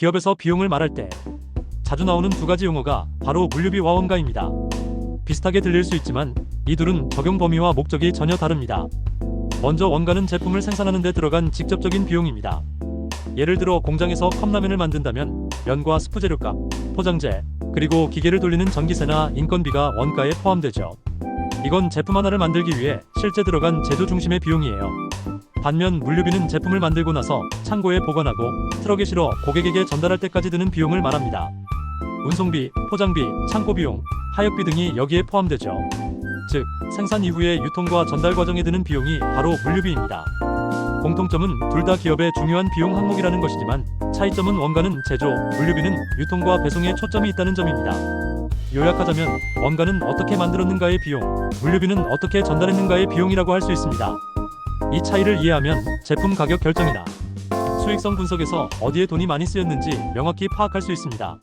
기업에서 비용을 말할 때 자주 나오는 두 가지 용어가 바로 물류비와 원가입니다. 비슷하게 들릴 수 있지만 이 둘은 적용 범위와 목적이 전혀 다릅니다. 먼저 원가는 제품을 생산하는 데 들어간 직접적인 비용입니다. 예를 들어 공장에서 컵라면을 만든다면 면과 스프 재료값, 포장재, 그리고 기계를 돌리는 전기세나 인건비가 원가에 포함되죠. 이건 제품 하나를 만들기 위해 실제 들어간 제조 중심의 비용이에요. 반면 물류비는 제품을 만들고 나서 창고에 보관하고 트럭에 실어 고객에게 전달할 때까지 드는 비용을 말합니다. 운송비, 포장비, 창고 비용, 하역비 등이 여기에 포함되죠. 즉, 생산 이후의 유통과 전달 과정에 드는 비용이 바로 물류비입니다. 공통점은 둘 다 기업의 중요한 비용 항목이라는 것이지만 차이점은 원가는 제조, 물류비는 유통과 배송에 초점이 있다는 점입니다. 요약하자면 원가는 어떻게 만들었는가의 비용, 물류비는 어떻게 전달했는가의 비용이라고 할 수 있습니다. 이 차이를 이해하면 제품 가격 결정이나 수익성 분석에서 어디에 돈이 많이 쓰였는지 명확히 파악할 수 있습니다.